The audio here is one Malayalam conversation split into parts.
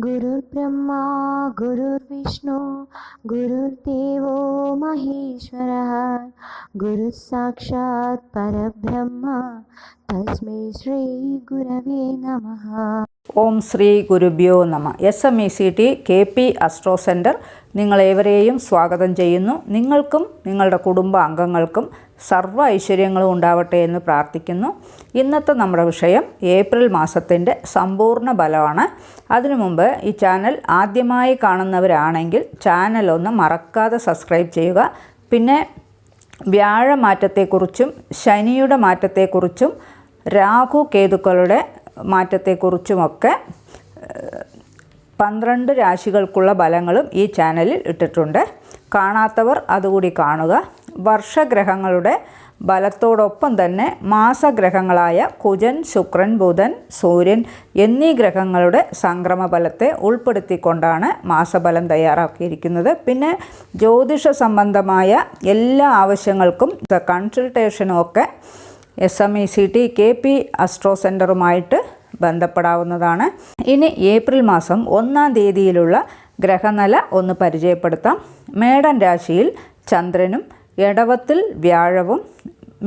गुरुर्ब्रह्मा गुरुर्विष्णु गुरुर्देवो महेश्वरः गुरुः साक्षात् परब्रह्म तस्मै श्रीगुरवे नमः ഓം ശ്രീ ഗുരുഭ്യോ നമ S M E C T K P astro centre നിങ്ങളേവരെയും സ്വാഗതം ചെയ്യുന്നു നിങ്ങൾക്കും നിങ്ങളുടെ കുടുംബ അംഗങ്ങൾക്കും സർവ ഐശ്വര്യങ്ങളും ഉണ്ടാവട്ടെ എന്ന് പ്രാർത്ഥിക്കുന്നു. ഇന്നത്തെ നമ്മുടെ വിഷയം ഏപ്രിൽ മാസത്തിന്റെ സമ്പൂർണ ഫലമാണ്. അതിനു മുമ്പ് ഈ ചാനൽ ആദ്യമായി കാണുന്നവരാണെങ്കിൽ ചാനൽ ഒന്ന് മറക്കാതെ സബ്സ്ക്രൈബ് ചെയ്യുക. പിന്നെ വ്യാഴമാറ്റത്തെക്കുറിച്ചും ശനിയുടെ മാറ്റത്തെക്കുറിച്ചും രാഹു കേതുക്കളുടെ മാറ്റത്തെക്കുറിച്ചുമൊക്കെ പന്ത്രണ്ട് രാശികൾക്കുള്ള ഫലങ്ങളും ഈ ചാനലിൽ ഇട്ടിട്ടുണ്ട്. കാണാത്തവർ അതുകൂടി കാണുക. വർഷഗ്രഹങ്ങളുടെ ബലത്തോടൊപ്പം തന്നെ മാസഗ്രഹങ്ങളായ കുജൻ ശുക്രൻ ബുധൻ സൂര്യൻ എന്നീ ഗ്രഹങ്ങളുടെ സംക്രമ ബലത്തെ ഉൾപ്പെടുത്തിക്കൊണ്ടാണ് മാസബലം തയ്യാറാക്കിയിരിക്കുന്നത്. പിന്നെ ജ്യോതിഷ സംബന്ധമായ എല്ലാ ആവശ്യങ്ങൾക്കും കൺസൾട്ടേഷനും ഒക്കെ S M E C T K P astro സെന്ററുമായിട്ട് ബന്ധപ്പെടാവുന്നതാണ്. ഇനി ഏപ്രിൽ മാസം ഒന്നാം തീയതിയിലുള്ള ഗ്രഹനില ഒന്ന് പരിചയപ്പെടുത്താം. മേടൻ രാശിയിൽ ചന്ദ്രനും എടവത്തിൽ വ്യാഴവും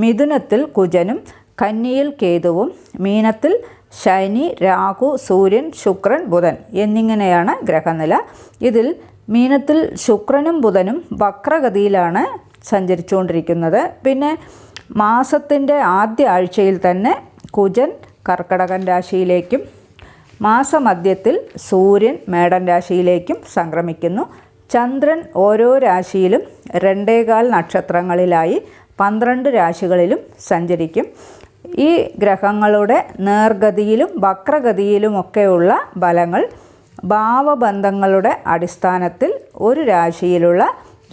മിഥുനത്തിൽ കുജനും കന്നിയിൽ കേതുവും മീനത്തിൽ ശനി രാഹു സൂര്യൻ ശുക്രൻ ബുധൻ എന്നിങ്ങനെയാണ് ഗ്രഹനില. ഇതിൽ മീനത്തിൽ ശുക്രനും ബുധനും വക്രഗതിയിലാണ് സഞ്ചരിച്ചുകൊണ്ടിരിക്കുന്നത്. പിന്നെ മാസത്തിന്റെ ആദ്യ ആഴ്ചയിൽ തന്നെ കുജൻ കർക്കടകൻ രാശിയിലേക്കും മാസമധ്യത്തിൽ സൂര്യൻ മേടൻ രാശിയിലേക്കും സംക്രമിക്കുന്നു. ചന്ദ്രൻ ഓരോ രാശിയിലും രണ്ടേകാൽ നക്ഷത്രങ്ങളിലായി പന്ത്രണ്ട് രാശികളിലും സഞ്ചരിക്കും. ഈ ഗ്രഹങ്ങളുടെ നേർഗതിയിലും വക്രഗതിയിലുമൊക്കെയുള്ള ഫലങ്ങൾ ഭാവബന്ധങ്ങളുടെ അടിസ്ഥാനത്തിൽ ഒരു രാശിയിലുള്ള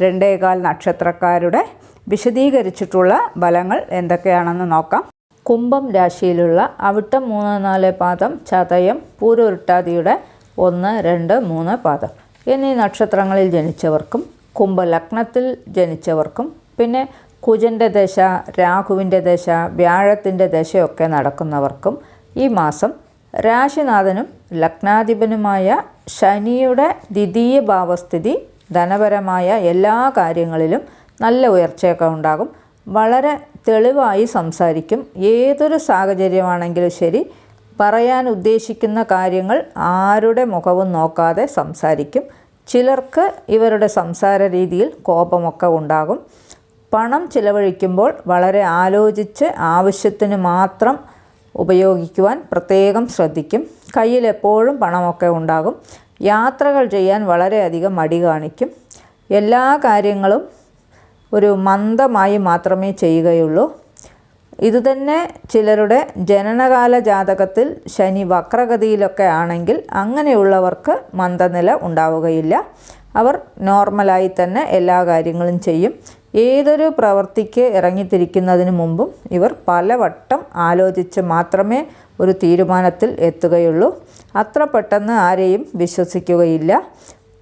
രണ്ടേകാൽ നക്ഷത്രക്കാരുടെ വിശദീകരിച്ചിട്ടുള്ള ബലങ്ങൾ എന്തൊക്കെയാണെന്ന് നോക്കാം. കുംഭം രാശിയിലുള്ള അവിട്ടം മൂന്ന് നാല് പാദം ചതയം പൂരുരുട്ടാതിയുടെ ഒന്ന് രണ്ട് മൂന്ന് പാദം. എന്നീ നക്ഷത്രങ്ങളിൽ ജനിച്ചവർക്കും കുംഭലഗ്നത്തിൽ ജനിച്ചവർക്കും പിന്നെ കുജന്റെ ദശ രാഹുവിന്റെ ദശ വ്യാഴത്തിന്റെ ദശയൊക്കെ നടക്കുന്നവർക്കും ഈ മാസം രാശിനാഥനും ലഗ്നാധിപനുമായ ശനിയുടെ ദ്വിതീയ ഭാവസ്ഥിതി ധനപരമായ എല്ലാ കാര്യങ്ങളിലും നല്ല ഉയർച്ചയൊക്കെ ഉണ്ടാകും. വളരെ തെളിവായി സംസാരിക്കും. ഏതൊരു സാഹചര്യമാണെങ്കിലും ശരി പറയാൻ ഉദ്ദേശിക്കുന്ന കാര്യങ്ങൾ ആരുടെ മുഖവും നോക്കാതെ സംസാരിക്കും. ചിലർക്ക് ഇവരുടെ സംസാര രീതിയിൽ കോപമൊക്കെ ഉണ്ടാകും. പണം ചിലവഴിക്കുമ്പോൾ വളരെ ആലോചിച്ച് ആവശ്യത്തിന് മാത്രം ഉപയോഗിക്കുവാൻ പ്രത്യേകം ശ്രദ്ധിക്കും. കയ്യിൽ എപ്പോഴും പണമൊക്കെ ഉണ്ടാകും. യാത്രകൾ ചെയ്യാൻ വളരെയധികം മടി കാണിക്കും. എല്ലാ കാര്യങ്ങളും ഒരു മന്ദമായി മാത്രമേ ചെയ്യുകയുള്ളൂ. ഇതുതന്നെ ചിലരുടെ ജനനകാല ജാതകത്തിൽ ശനി വക്രഗതിയിലൊക്കെ ആണെങ്കിൽ അങ്ങനെയുള്ളവർക്ക് മന്ദനില ഉണ്ടാവുകയില്ല. അവർ നോർമലായി തന്നെ എല്ലാ കാര്യങ്ങളും ചെയ്യും. ഏതൊരു പ്രവൃത്തിക്ക് ഇറങ്ങിത്തിരിക്കുന്നതിന് മുമ്പും ഇവർ പലവട്ടം ആലോചിച്ച് മാത്രമേ ഒരു തീരുമാനത്തിൽ എത്തുകയുള്ളൂ. അത്ര പെട്ടെന്ന് ആരെയും വിശ്വസിക്കുകയില്ല.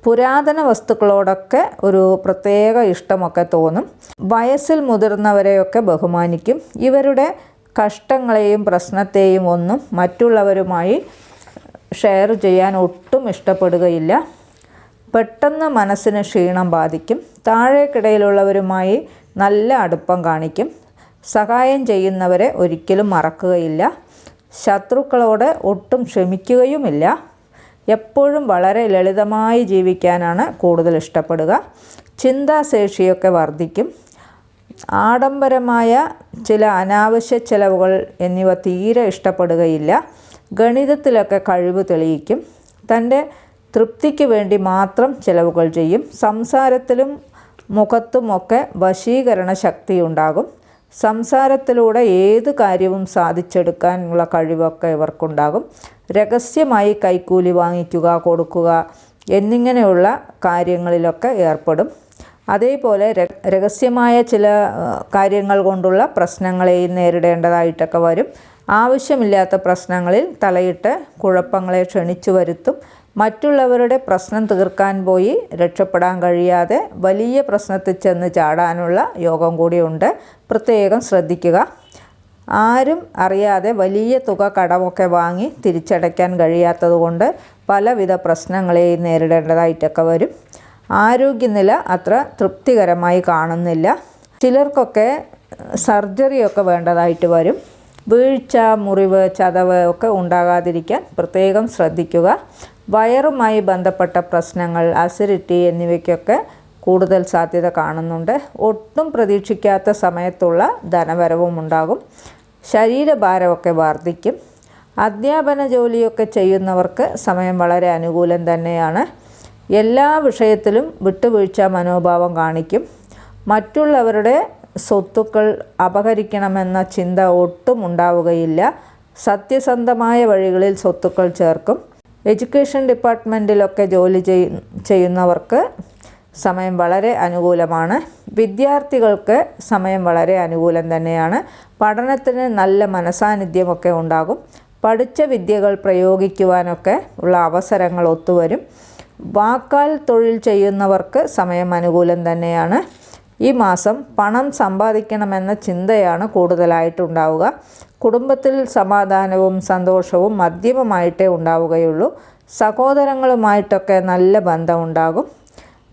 പുരാതന വസ്തുക്കളോടൊക്കെ ഒരു പ്രത്യേക ഇഷ്ടമൊക്കെ തോന്നും. വയസ്സിൽ മുതിർന്നവരെയൊക്കെ ബഹുമാനിക്കും. ഇവരുടെ കഷ്ടങ്ങളെയും പ്രശ്നത്തെയും ഒന്നും മറ്റുള്ളവരുമായി ഷെയർ ചെയ്യാൻ ഒട്ടും ഇഷ്ടപ്പെടുകയില്ല. പെട്ടെന്ന് മനസ്സിന് ക്ഷീണം ബാധിക്കും. താഴേക്കിടയിലുള്ളവരുമായി നല്ല അടുപ്പം കാണിക്കും. സഹായം ചെയ്യുന്നവരെ ഒരിക്കലും മറക്കുകയില്ല. ശത്രുക്കളോട് ഒട്ടും ക്ഷമിക്കുകയുമില്ല. എപ്പോഴും വളരെ ലളിതമായി ജീവിക്കാനാണ് കൂടുതൽ ഇഷ്ടപ്പെടുക. ചിന്താശേഷിയൊക്കെ വർദ്ധിക്കും. ആഡംബരമായ ചില അനാവശ്യ ചെലവുകൾ എന്നിവ തീരെ ഇഷ്ടപ്പെടുകയില്ല. ഗണിതത്തിലൊക്കെ കഴിവ് തെളിയിക്കും. തന്റെ തൃപ്തിക്ക് വേണ്ടി മാത്രം ചിലവുകൾ ചെയ്യും. സംസാരത്തിലും മുഖത്തുമൊക്കെ വശീകരണ ശക്തി ഉണ്ടാകും സംസാരത്തിലൂടെ ഏത് കാര്യവും സാധിച്ചെടുക്കാനുള്ള കഴിവൊക്കെ ഇവർക്കുണ്ടാകും. രഹസ്യമായി കൈക്കൂലി വാങ്ങിക്കുക കൊടുക്കുക എന്നിങ്ങനെയുള്ള കാര്യങ്ങളിലൊക്കെ ഏർപ്പെടും. അതേപോലെ രഹസ്യമായ ചില കാര്യങ്ങൾ കൊണ്ടുള്ള പ്രശ്നങ്ങളെയും നേരിടേണ്ടതായിട്ടൊക്കെ വരും. ആവശ്യമില്ലാത്ത പ്രശ്നങ്ങളിൽ തലയിട്ട് കുഴപ്പങ്ങളെ ക്ഷണിച്ചു വരുത്തും. മറ്റുള്ളവരുടെ പ്രശ്നം തീർക്കാൻ പോയി രക്ഷപ്പെടാൻ കഴിയാതെ വലിയ പ്രശ്നത്തിൽ ചെന്ന് ചാടാനുള്ള യോഗം കൂടിയുണ്ട്. പ്രത്യേകം ശ്രദ്ധിക്കുക. ആരും അറിയാതെ വലിയ തുക കടമൊക്കെ വാങ്ങി തിരിച്ചടയ്ക്കാൻ കഴിയാത്തതുകൊണ്ട് പലവിധ പ്രശ്നങ്ങളെയും നേരിടേണ്ടതായിട്ടൊക്കെ വരും. ആരോഗ്യനില അത്ര തൃപ്തികരമായി കാണുന്നില്ല. ചിലർക്കൊക്കെ സർജറിയൊക്കെ വേണ്ടതായിട്ട് വരും. വീഴ്ച മുറിവ് ചതവ് ഒക്കെ ഉണ്ടാകാതിരിക്കാൻ പ്രത്യേകം ശ്രദ്ധിക്കുക. വയറുമായി ബന്ധപ്പെട്ട പ്രശ്നങ്ങൾ അസിഡിറ്റി എന്നിവയ്ക്കൊക്കെ കൂടുതൽ സാധ്യത കാണുന്നുണ്ട്. ഒട്ടും പ്രതീക്ഷിക്കാത്ത സമയത്തുള്ള ധനവരവും ഉണ്ടാകും ശരീരഭാരമൊക്കെ വർദ്ധിക്കും അധ്യാപന ജോലിയൊക്കെ ചെയ്യുന്നവർക്ക് സമയം വളരെ അനുകൂലം തന്നെയാണ്. എല്ലാ വിഷയത്തിലും വിട്ടുവീഴ്ച മനോഭാവം കാണിക്കും. മറ്റുള്ളവരുടെ സ്വത്തുക്കൾ അപഹരിക്കണമെന്ന ചിന്ത ഒട്ടും ഉണ്ടാവുകയില്ല. സത്യസന്ധമായ വഴികളിൽ സ്വത്തുക്കൾ ചേർക്കും. എഡ്യൂക്കേഷൻ ഡിപ്പാർട്ട്മെന്റിലൊക്കെ ജോലി ചെയ്യുന്നവർക്ക് സമയം വളരെ അനുകൂലമാണ്. വിദ്യാർത്ഥികൾക്ക് സമയം വളരെ അനുകൂലം തന്നെയാണ്. പഠനത്തിന് നല്ല മനസാന്നിധ്യമൊക്കെ ഉണ്ടാകും. പഠിച്ച വിദ്യകൾ പ്രയോഗിക്കുവാനൊക്കെ ഉള്ള അവസരങ്ങൾ ഒത്തുവരും. വാക്കാൽ തൊഴിൽ ചെയ്യുന്നവർക്ക് സമയം അനുകൂലം തന്നെയാണ്. ഈ മാസം പണം സമ്പാദിക്കണമെന്ന ചിന്തയാണ് കൂടുതലായിട്ടുണ്ടാവുക. കുടുംബത്തിൽ സമാധാനവും സന്തോഷവും മധ്യമമായിട്ടേ ഉണ്ടാവുകയുള്ളൂ. സഹോദരങ്ങളുമായിട്ടൊക്കെ നല്ല ബന്ധമുണ്ടാകും.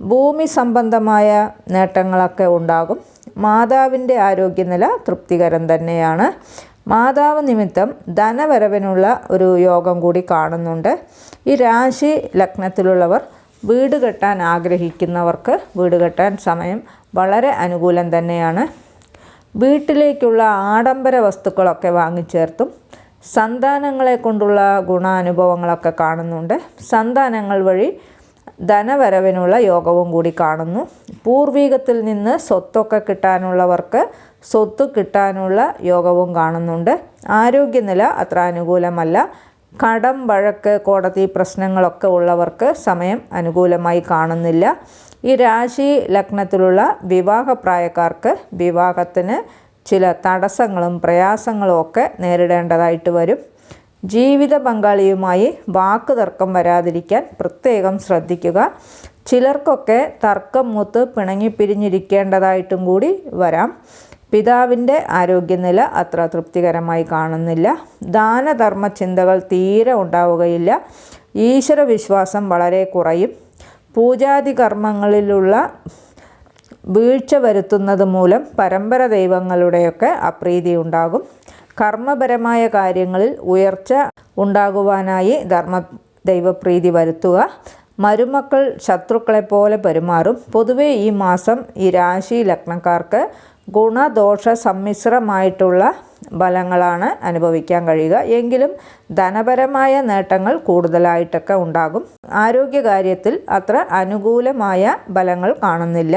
ഭൂമി സംബന്ധമായ നേട്ടങ്ങളൊക്കെ ഉണ്ടാകും. മാതാവിന്റെ ആരോഗ്യനില തൃപ്തികരം തന്നെയാണ്. മാതാവ് നിമിത്തം ധനവരവിനുള്ള ഒരു യോഗം കൂടി കാണുന്നുണ്ട്. ഈ രാശി ലഗ്നത്തിലുള്ളവർ വീട് കെട്ടാൻ ആഗ്രഹിക്കുന്നവർക്ക് വീട് കെട്ടാൻ സമയം വളരെ അനുകൂലം തന്നെയാണ്. വീട്ടിലേക്കുള്ള ആഡംബര വസ്തുക്കളൊക്കെ വാങ്ങിച്ചേർത്തും സന്താനങ്ങളെ കൊണ്ടുള്ള ഗുണാനുഭവങ്ങളൊക്കെ കാണുന്നുണ്ട്. സന്താനങ്ങൾ വഴി ധനവരവിനുള്ള യോഗവും കൂടി കാണുന്നു. പൂർവീകത്തിൽ നിന്ന് സ്വത്തൊക്കെ കിട്ടാനുള്ളവർക്ക് സ്വത്ത് കിട്ടാനുള്ള യോഗവും കാണുന്നുണ്ട്. ആരോഗ്യനില അത്ര അനുകൂലമല്ല. കടം വഴക്ക് കോടതി പ്രശ്നങ്ങളൊക്കെ ഉള്ളവർക്ക് സമയം അനുകൂലമായി കാണുന്നില്ല. ഈ രാശി ലഗ്നത്തിലുള്ള വിവാഹപ്രായക്കാർക്ക് വിവാഹത്തിന് ചില തടസ്സങ്ങളും പ്രയാസങ്ങളും ഒക്കെ നേരിടേണ്ടതായിട്ട് വരും. ജീവിത പങ്കാളിയുമായി വാക്ക് തർക്കം വരാതിരിക്കാൻ പ്രത്യേകം ശ്രദ്ധിക്കുക. ചിലർക്കൊക്കെ തർക്കം മൂത്ത് പിണങ്ങിപ്പിരിഞ്ഞിരിക്കേണ്ടതായിട്ടും കൂടി വരാം. പിതാവിന്റെ ആരോഗ്യനില അത്ര തൃപ്തികരമായി കാണുന്നില്ല. ദാനധർമ്മ ചിന്തകൾ തീരെ ഉണ്ടാവുകയില്ല. ഈശ്വരവിശ്വാസം വളരെ കുറയും. പൂജാതി കർമ്മങ്ങളിലുള്ള വീഴ്ച വരുത്തുന്നത് മൂലം പരമ്പര ദൈവങ്ങളുടെയൊക്കെ അപ്രീതി ഉണ്ടാകും. കർമ്മപരമായ കാര്യങ്ങളിൽ ഉയർച്ച ഉണ്ടാകുവാനായി ധർമ്മ ദൈവപ്രീതി വരുത്തുക. മരുമക്കൾ ശത്രുക്കളെ പോലെ പെരുമാറും. പൊതുവേ ഈ മാസം ഈ രാശി ലഗ്നക്കാർക്ക് ഗുണദോഷ സമ്മിശ്രമായിട്ടുള്ള ഫലങ്ങളാണ് അനുഭവിക്കാൻ കഴിയുക. എങ്കിലും ധനപരമായ നേട്ടങ്ങൾ കൂടുതലായിട്ടൊക്കെ ഉണ്ടാകും. ആരോഗ്യകാര്യത്തിൽ അത്ര അനുകൂലമായ ഫലങ്ങൾ കാണുന്നില്ല.